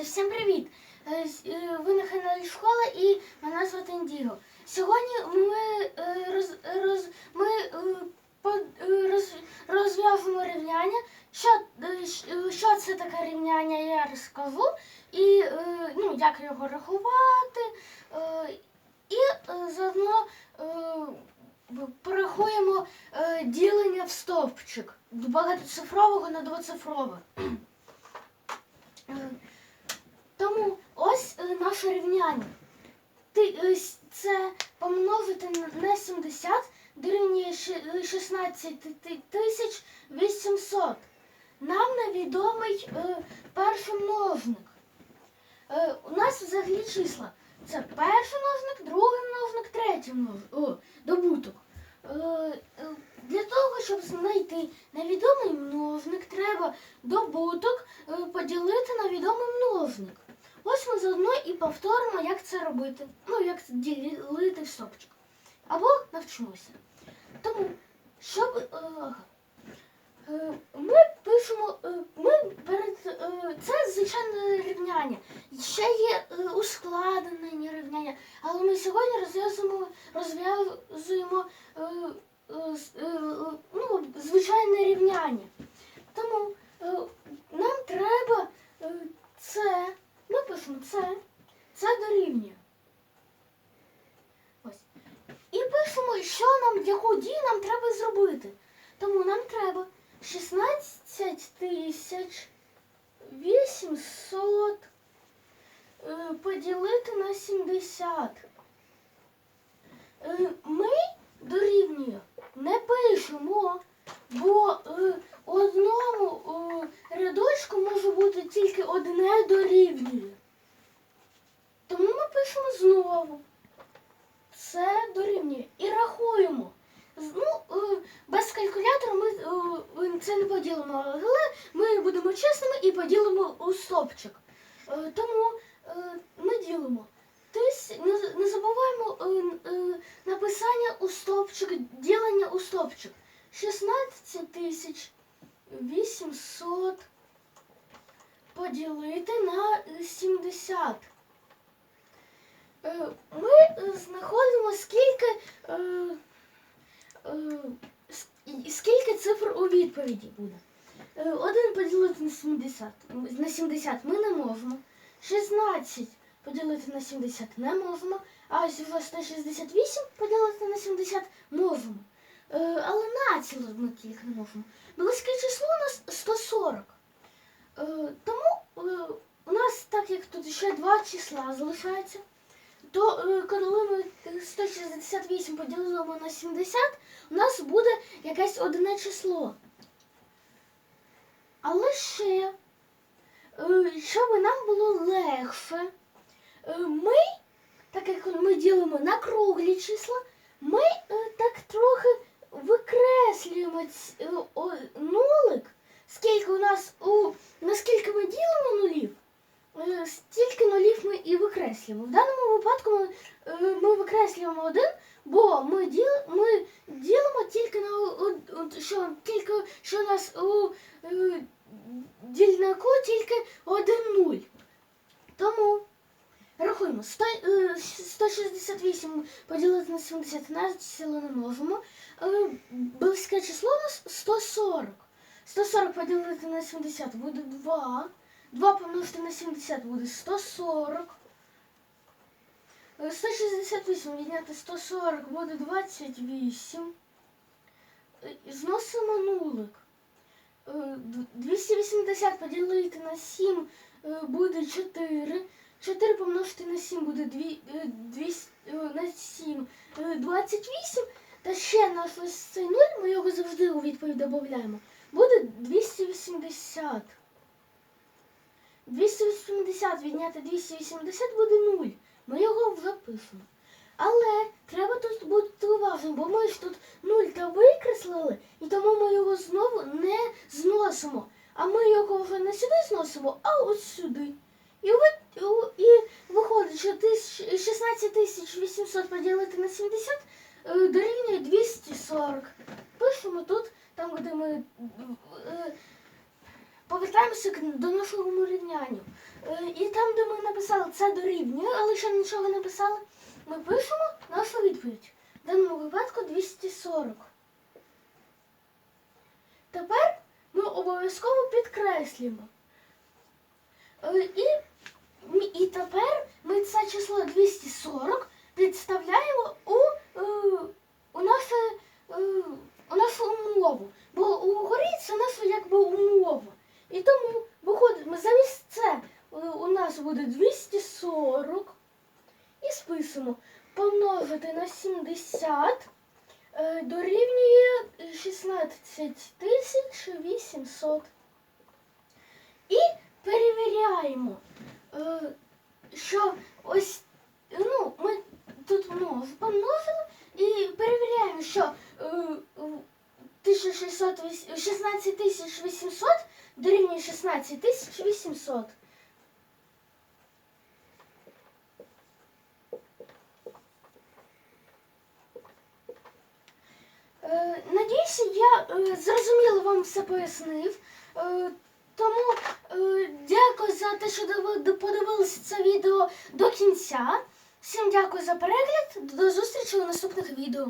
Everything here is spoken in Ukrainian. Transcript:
Друзі, всім привіт! Е, е, Ви на каналі Школа і мене звати Індіго. Сьогодні ми, е, роз, роз, ми роз, розв'яжемо рівняння. Що, що це таке рівняння, я розкажу. І ну, як його рахувати. І заодно порахуємо ділення в стовпчик багатоцифрового на двоцифрове. Е, Тому ось е, наше рівняння. Е, це помножити на- на 70 дорівнює ши- е, 16 тисяч 800. Нам невідомий е, перший множник. У нас взагалі числа. Це перший множник, другий множник, третій множник. О, добуток. Для того, щоб знайти невідомий множник, треба добуток поділити на відомий множник. Ось ми заодно і повторимо, як це робити. Ну, як це ділити в стопчик. Або навчимося. Тому, щоб. е. Е, Ми пишемо, е, ми перед це звичайне рівняння. Ще є ускладнені рівняння, але ми сьогодні розв'язуємо розв'язуємо е, е, з- е, е, ну, звичайне рівняння. Тому е, нам треба е, це. Ми пишемо це, це дорівнює. Ось. І пишемо, що нам, яку дію нам треба зробити. Тому нам треба 16 тисяч 800 е, поділити на 70. Е, Ми дорівнює не пишемо, бо е, одному рядочку може бути тільки одне дорівнює. Тому ми пишемо знову. Це дорівнює. І рахуємо. Ну, е, без калькулятора ми е, це не поділимо, але ми будемо чесними і поділимо у стопчик. Е, Тому е, ми ділимо. Тис... Не, забуваємо е, е, написання у стопчик, ділення у стопчик. 16 тисяч 800 поділити на 70. Е, Ми е, знаходимо скільки, е, е, с- і- скільки цифр у відповіді буде. Е, Один поділити на 70. На 70 ми не можемо. 16 поділити на 70 не можемо. А ось вже 168 поділити на 70 можемо. Е, Але націло ми тільки не можемо. Близьке число у нас 140. Е, Тому у нас, так як тут ще два числа залишається, то коли ми 168 поділимо на 70, у нас буде якесь одне число. Але ще, е, щоб нам було легше, е, ми, так як ми ділимо на круглі числа, ми е, так трохи викреслюємо е, нулик, скільки у нас у наскільки ми ділимо нулів, стільки нулів ми і викреслюємо. В даному випадку ми, ми викреслюємо один, бо ми, діл, ми ділимо тільки на що тільки що у нас у дільнику тільки один нуль. Тому рахуємо 100, е, 168 поділити на 70 націло не можемо. Е, Близьке число у нас 140. 140 поділити на 70 буде 2. 2 помножити на 70 буде 140. Е, 168 відняти 140 буде 28. Е, Зносимо нулик. Е, д- 280 поділити на 7 е, буде 4. 4 помножити на 7 буде 2, 200, на 7 е, 28. Та ще наш ось цей нуль, ми його завжди у відповідь додаємо. Буде 280. 280 відняти 280 буде 0. Ми його пишемо. Але треба тут бути уважним, бо ми ж тут 0 та викреслили, і тому ми його знову не зносимо. А ми його вже не сюди зносимо, а ось сюди. І, і виходить, що тисяч- 16 тисяч 800 поділити на 70 е, дорівнює 240. Пишемо тут, там, де ми е, повертаємося до нашого рівняння. Е, І там, де ми написали це дорівнює, але ще нічого не писали, ми пишемо нашу відповідь. В даному випадку 240. Тепер обов'язково підкреслюємо. Е, І, і тепер ми це число 240 підставляємо у, е, у, наше, е, у нашу умову. Бо угорі це наша якби умова. І тому виходить, замість це у нас буде 240 і списуємо помножити на 70 е, дорівнює 16 тисяч 800. І перевіряємо, е, що ось ну, ми тут множ, помножили і перевіряємо, що е, е, 1600 віс- 16 тисяч 800 дорівнює 16 тисяч 800. Надіюся, я е, зрозуміло вам все пояснив. Е, Тому е, дякую за те, що подивилися це відео до кінця. Всім дякую за перегляд. До зустрічі у наступних відео.